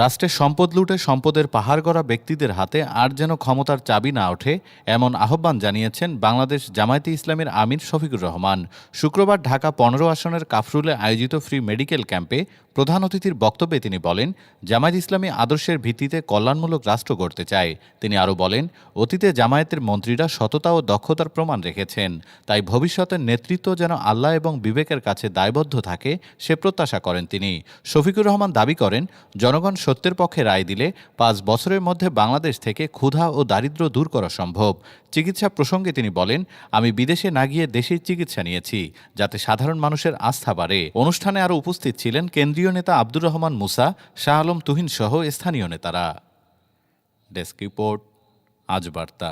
রাষ্ট্রের সম্পদ লুটে সম্পদের পাহাড় গড়া ব্যক্তিদের হাতে আর যেন ক্ষমতার চাবি না ওঠে, এমন আহ্বান জানিয়েছেন বাংলাদেশ জামায়াতে ইসলামের আমির শফিকুর রহমান। শুক্রবার ঢাকা পনেরো আসনের কাফরুলে আয়োজিত ফ্রি মেডিকেল ক্যাম্পে প্রধান অতিথির বক্তব্যে তিনি বলেন, জামায়াত ইসলামী আদর্শের ভিত্তিতে কল্যাণমূলক রাষ্ট্র গড়তে চায়। তিনি আরও বলেন, অতীতে জামায়াতের মন্ত্রীরা সততা ও দক্ষতার প্রমাণ রেখেছেন। তাই ভবিষ্যতের নেতৃত্ব যেন আল্লাহ এবং বিবেকের কাছে দায়বদ্ধ থাকে, সে প্রত্যাশা করেন তিনি। শফিকুর রহমান দাবি করেন, জনগণ সত্যের পক্ষে রায় দিলে পাঁচ বছরের মধ্যে বাংলাদেশ থেকে ক্ষুধা ও দারিদ্র দূর করা সম্ভব। চিকিৎসা প্রসঙ্গে তিনি বলেন, আমি বিদেশে না গিয়ে দেশেই চিকিৎসা নিয়েছি, যাতে সাধারণ মানুষের আস্থা বাড়ে। অনুষ্ঠানে আরও উপস্থিত ছিলেন কেন্দ্রীয় নেতা আব্দুর রহমান মুসা, শাহ আলম তুহিন সহ স্থানীয় নেতারা। ডেস্ক রিপোর্ট, আজ বার্তা।